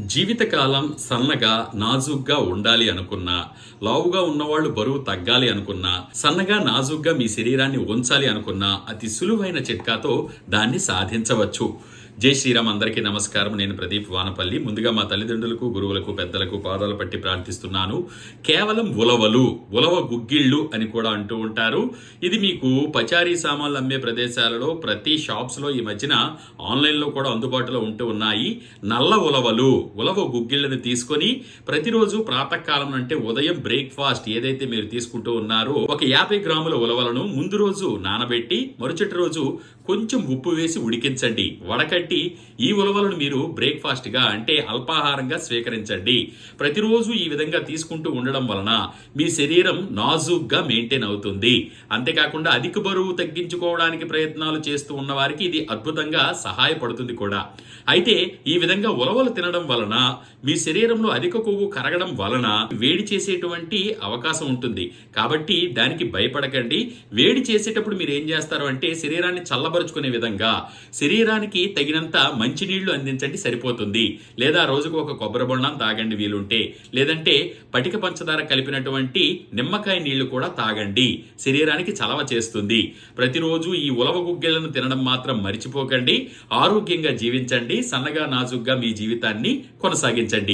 జీవితకాలం సన్నగా నాజుగ్గా ఉండాలి అనుకున్నా లావుగా ఉన్నవాళ్ళు బరువు తగ్గాలి అనుకున్నా సన్నగా నాజుగ్గా మీ శరీరాన్ని ఉంచాలి అనుకున్నా అతి సులువైన చిట్కాతో దాన్ని సాధించవచ్చు. జై శ్రీరామ్ అందరికీ నమస్కారం. నేను ప్రదీప్ వానపల్లి. ముందుగా మా తల్లిదండ్రులకు గురువులకు పెద్దలకు పాదాలు పట్టి ప్రార్థిస్తున్నాను. కేవలం ఉలవలు ఉలవ గుగ్గిళ్ళు అని కూడా అంటూ ఉంటారు. ఇది మీకు పచారీ సామాన్లు అమ్మే ప్రదేశాలలో ప్రతి షాప్స్లో ఈ మధ్యన ఆన్లైన్లో కూడా అందుబాటులో ఉంటూ ఉన్నాయి. నల్ల ఉలవలు ఉలవ గుగ్గిళ్ళని తీసుకొని ప్రతిరోజు ప్రాతకాలం అంటే ఉదయం బ్రేక్ఫాస్ట్ ఏదైతే మీరు తీసుకుంటూ ఉన్నారో ఒక యాభై గ్రాముల ఉలవలను ముందు రోజు నానబెట్టి మరుసటి రోజు కొంచెం ఉప్పు వేసి ఉడికించండి. వడకట్టి ఈ ఉలవలను మీరు బ్రేక్ఫాస్ట్గా అంటే అల్పాహారంగా స్వీకరించండి. ప్రతిరోజు ఈ విధంగా తీసుకుంటూ ఉండడం వలన మీ శరీరం నాజుగ్గా మెయింటైన్ అవుతుంది. అంతేకాకుండా అధిక బరువు తగ్గించుకోవడానికి ప్రయత్నాలు చేస్తూ ఉన్న వారికి ఇది అద్భుతంగా సహాయపడుతుంది కూడా. అయితే ఈ విధంగా ఉలవలు తినడం వలన మీ శరీరంలో అధిక కొవ్వు కరగడం వలన వేడి చేసేటువంటి అవకాశం ఉంటుంది. కాబట్టి దానికి భయపడకండి. వేడి చేసేటప్పుడు మీరు ఏం చేస్తారు అంటే శరీరాన్ని చల్లబరుచుకునే విధంగా శరీరానికి తగిన తగినంత మంచినీళ్ళు అందించండి సరిపోతుంది. లేదా రోజుకు ఒక కొబ్బరి బొండం తాగండి వీలుంటే. లేదంటే పటిక పంచదార కలిపినటువంటి నిమ్మకాయ నీళ్ళు కూడా తాగండి. శరీరానికి చలవ చేస్తుంది. ప్రతిరోజు ఈ ఉలవ గుగ్గిలను తినడం మాత్రం మర్చిపోకండి. ఆరోగ్యంగా జీవించండి. సన్నగా నాజుగ్గా మీ జీవితాన్ని కొనసాగించండి.